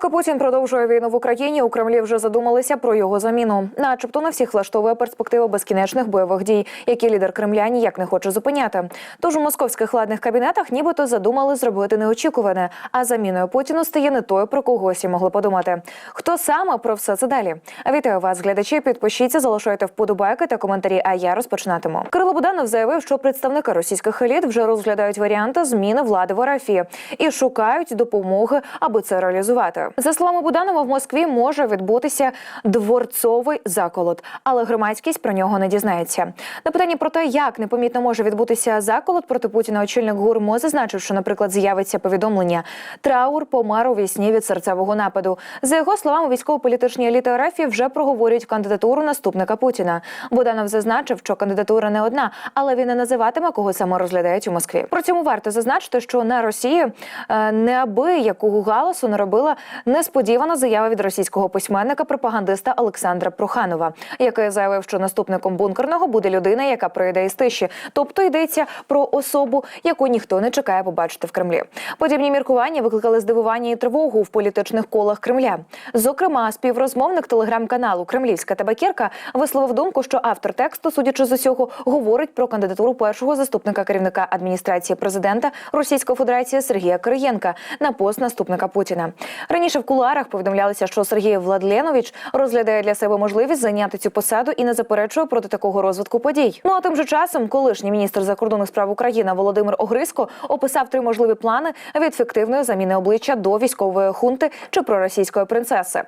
Поки Путін продовжує війну в Україні, у Кремлі вже задумалися про його заміну, начебто на всіх влаштовує перспектива безкінечних бойових дій, які лідер Кремля ніяк не хоче зупиняти. Тож у московських владних кабінетах нібито задумали зробити неочікуване. А заміною Путіну стає не той, про кого всі могли подумати. Хто саме про все це далі? Вітаю вас, глядачі. Підпишіться, залишайте вподобайки та коментарі. А я розпочинатиму. Кирило Буданов заявив, що представники російських еліт вже розглядають варіанти зміни влади в РФ і шукають допомоги, аби це реалізувати. За словами Буданова, в Москві може відбутися дворцовий заколот, але громадськість про нього не дізнається. На питання про те, як непомітно може відбутися заколот проти Путіна, очільник ГУРМО зазначив, що, наприклад, з'явиться повідомлення Траур помер у вісні від серцевого нападу. За його словами, військово-політичні еліти РФ вже проговорюють кандидатуру наступника Путіна. Буданов зазначив, що кандидатура не одна, але він не називатиме, кого саме розглядають у Москві. При цьому варто зазначити, що на Росії е, неабиякого галасу наробила несподівана заява від російського письменника пропагандиста Олександра Проханова, який заявив, що наступником бункерного буде людина, яка прийде із тиші. Тобто йдеться про особу, яку ніхто не чекає побачити в Кремлі. Подібні міркування викликали здивування і тривогу в політичних колах Кремля. Зокрема, співрозмовник телеграм-каналу Кремлівська табакірка висловив думку, що автор тексту, судячи з усього, говорить про кандидатуру першого заступника керівника адміністрації президента Російської Федерації Сергія Кириєнка на пост наступника Путіна. Раніше в кулуарах повідомлялося, що Сергій Владленович розглядає для себе можливість зайняти цю посаду і не заперечує проти такого розвитку подій. Ну а тим же часом, колишній міністр закордонних справ України Володимир Огриско описав три можливі плани від фіктивної заміни обличчя до військової хунти чи проросійської принцеси.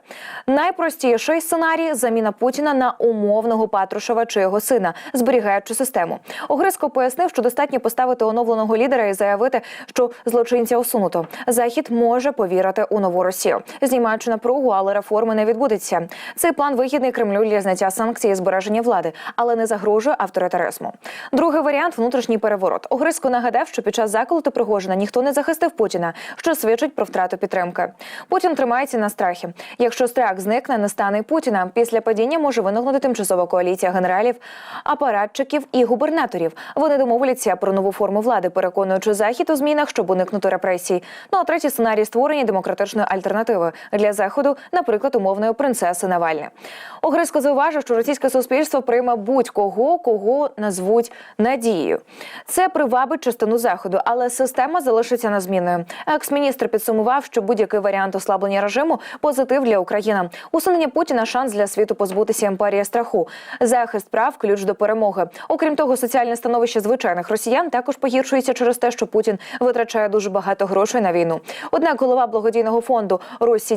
Найпростіший сценарій заміна Путіна на умовного Патрушева чи його сина, зберігаючи систему. Огриско пояснив, що достатньо поставити оновленого лідера і заявити, що злочинця усунуто. Захід може повірити у нову Росію, знімаючи напругу, але реформи не відбудеться. Цей план вигідний Кремлю для зняття санкцій і збереження влади, але не загрожує авторитаризму. Другий варіант внутрішній переворот. Огриско нагадав, що під час заколоту Пригожина ніхто не захистив Путіна, що свідчить про втрату підтримки. Путін тримається на страхі. Якщо страх зникне, не стане Путіна. Після падіння може виникнути тимчасова коаліція генералів, апаратчиків і губернаторів. Вони домовляться про нову форму влади, переконуючи захід у змінах, щоб уникнути репресій. Ну а третій сценарій створення демократичної альтернативи для заходу, наприклад, умовної принцеси Навальни. Огриско зауважив, що російське суспільство прийме будь-кого, кого назвуть надією. Це привабить частину заходу, але система залишиться незмінною. Екс-міністр підсумував, що будь-який варіант ослаблення режиму позитив для України. Усунення Путіна шанс для світу позбутися імперії страху. Захист прав ключ до перемоги. Окрім того, соціальне становище звичайних росіян також погіршується через те, що Путін витрачає дуже багато грошей на війну. Однак голова благодійного фонду Русь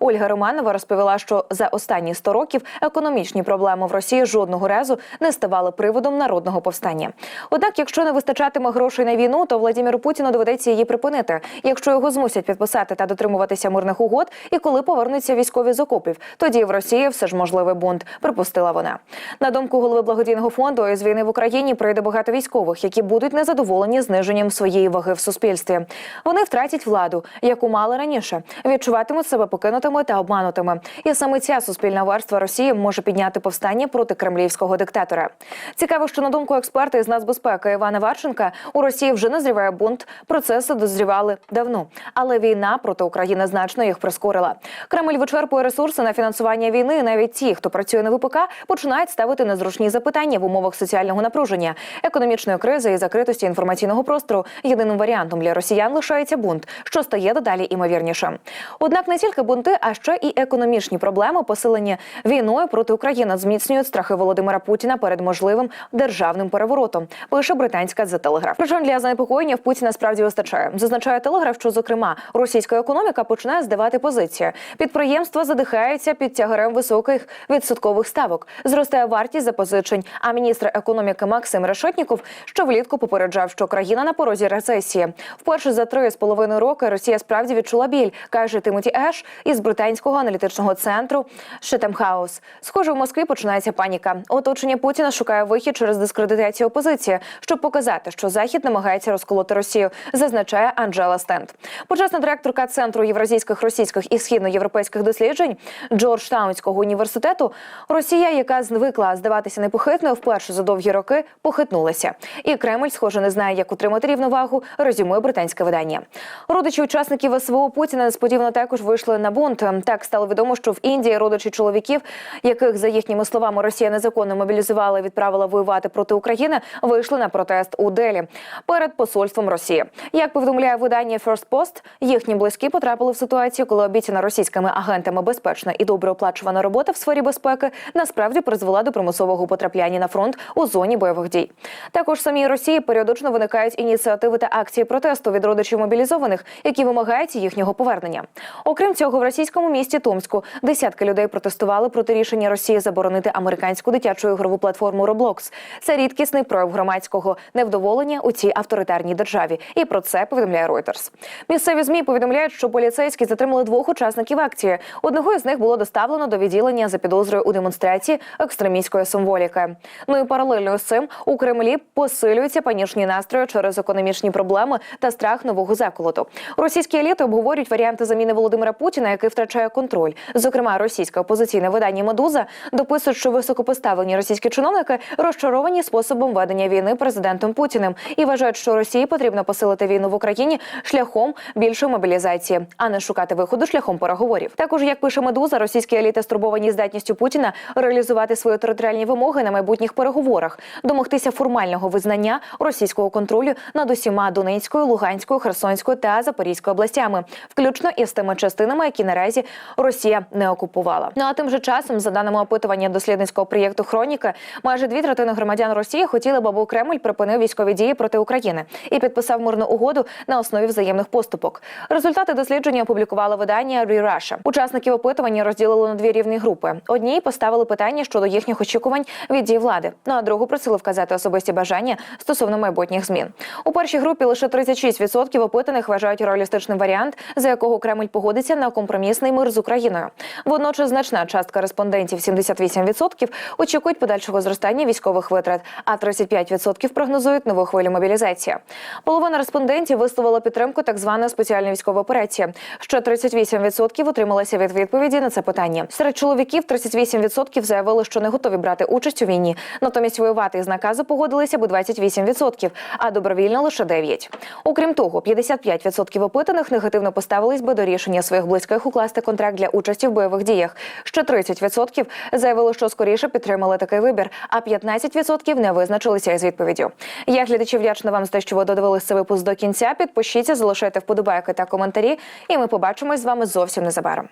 Ольга Романова розповіла, що за останні 100 років економічні проблеми в Росії жодного разу не ставали приводом народного повстання. Однак, якщо не вистачатиме грошей на війну, то Владимиру Путіну доведеться її припинити. Якщо його змусять підписати та дотримуватися мирних угод, і коли повернуться військові з окопів, тоді в Росії все ж можливий бунт. Припустила вона. На думку голови благодійного фонду із війни в Україні прийде багато військових, які будуть незадоволені зниженням своєї ваги в суспільстві. Вони втратять владу, яку мали раніше, відчуватимуть себе покинутими та обманутими. І саме ця суспільна верства Росії може підняти повстання проти кремлівського диктатора. Цікаво, що на думку експерта із нацбезпеки Івана Варченка, у Росії вже назріває бунт. Процеси дозрівали давно, але війна проти України значно їх прискорила. Кремль вичерпує ресурси на фінансування війни. і Навіть ті, хто працює на ВПК, починають ставити незручні запитання в умовах соціального напруження, економічної кризи і закритості інформаційного простору. Єдиним варіантом для росіян лишається бунт, що стає дедалі імовірнішим. Однак не тільки бунти, а ще і економічні проблеми, посилені війною проти України, зміцнюють страхи Володимира Путіна перед можливим державним переворотом. Пише британська The Telegraph. Причин для занепокоєння в Путіна справді вистачає. Зазначає Телеграф, що зокрема російська економіка починає здавати позиції. Підприємства задихаються під тягарем високих відсоткових ставок. Зростає вартість запозичень. А міністр економіки Максим Решетніков що влітку попереджав, що країна на порозі рецесії. Вперше за три з половиною роки Росія справді відчула біль, каже Тимоті Еш із британського аналітичного центру Шетем Хаус. Схоже, в Москві починається паніка. Оточення Путіна шукає вихід через дискредитацію опозиції, щоб показати, що захід намагається розколоти Росію, зазначає Анджела Стенд. Почесна директорка центру євразійських, російських і східноєвропейських досліджень Джорджтаунського університету. Росія, яка звикла здаватися непохитною, вперше за довгі роки похитнулася. І Кремль, схоже, не знає, як утримати рівновагу. Резюмує британське видання. Родичі учасників СВО Путіна несподівано несподівано також вийшли на бунт. Так стало відомо, що в Індії родичі чоловіків, яких за їхніми словами Росія незаконно мобілізувала і відправила воювати проти України, вийшли на протест у Делі перед посольством Росії. Як повідомляє видання First Post, їхні близькі потрапили в ситуацію, коли обіцяна російськими агентами безпечна і добре оплачувана робота в сфері безпеки насправді призвела до примусового потрапляння на фронт у зоні бойових дій. Також в самій Росії періодично виникають ініціативи та акції протесту від родичів мобілізованих, які вимагають їхнього повернення. Окрім цього, в російському місті Томську десятки людей протестували проти рішення Росії заборонити американську дитячу ігрову платформу Roblox. Це рідкісний прояв громадського невдоволення у цій авторитарній державі. І про це повідомляє Reuters. Місцеві змі повідомляють, що поліцейські затримали двох учасників акції. Одного із них було доставлено до відділення за підозрою у демонстрації екстремістської символіки. Ну і паралельно з цим у Кремлі посилюються панічні настрої через економічні проблеми та страх нового заколоту. Російські еліти обговорюють варіанти заміни Володимира Путіна, який втрачає контроль. Зокрема, російське опозиційне видання Медуза дописує, що високопоставлені російські чиновники розчаровані способом ведення війни президентом Путіним і вважають, що Росії потрібно посилити війну в Україні шляхом більшої мобілізації, а не шукати виходу шляхом переговорів. Також, як пише Медуза, російські еліти стурбовані здатністю Путіна реалізувати свої територіальні вимоги на майбутніх переговорах, домогтися формального визнання російського контролю над усіма Донецькою, Луганською, Херсонською та Запорізькою областями, включно із тими частинами, які наразі Росія не окупувала. Ну а тим же часом, за даними опитування дослідницького проєкту Хроніка, майже дві третини громадян Росії хотіли б, аби Кремль припинив військові дії проти України і підписав мирну угоду на основі взаємних поступок. Результати дослідження опублікувало видання Re Russia. Учасників опитування розділили на дві рівні групи. Одні поставили питання щодо їхніх очікувань від дій влади. Ну а другу просили вказати особисті бажання стосовно майбутніх змін. У першій групі лише 36% опитаних вважають реалістичним варіант, за якого Кремль погодиться на компромісний мир з Україною. Водночас значна частка респондентів 78% очікують подальшого зростання військових витрат, а 35% прогнозують нову хвилю мобілізації. Половина респондентів висловила підтримку так званої спеціальної військової операції. Ще 38% утрималися від відповіді на це питання. Серед чоловіків 38% заявили, що не готові брати участь у війні. Натомість воювати із наказу погодилися би 28%, а добровільно лише 9%. Окрім того, 55% опитаних негативно поставились би до рішення своїх близьких укласти контракт для участі в бойових діях. Ще 30% заявили, що скоріше підтримали такий вибір, а 15% не визначилися із відповіддю. Я глядачі вдячна вам за те, що ви додивились цей випуск до кінця. Підпишіться, залишайте вподобайки та коментарі, і ми побачимось з вами зовсім незабаром.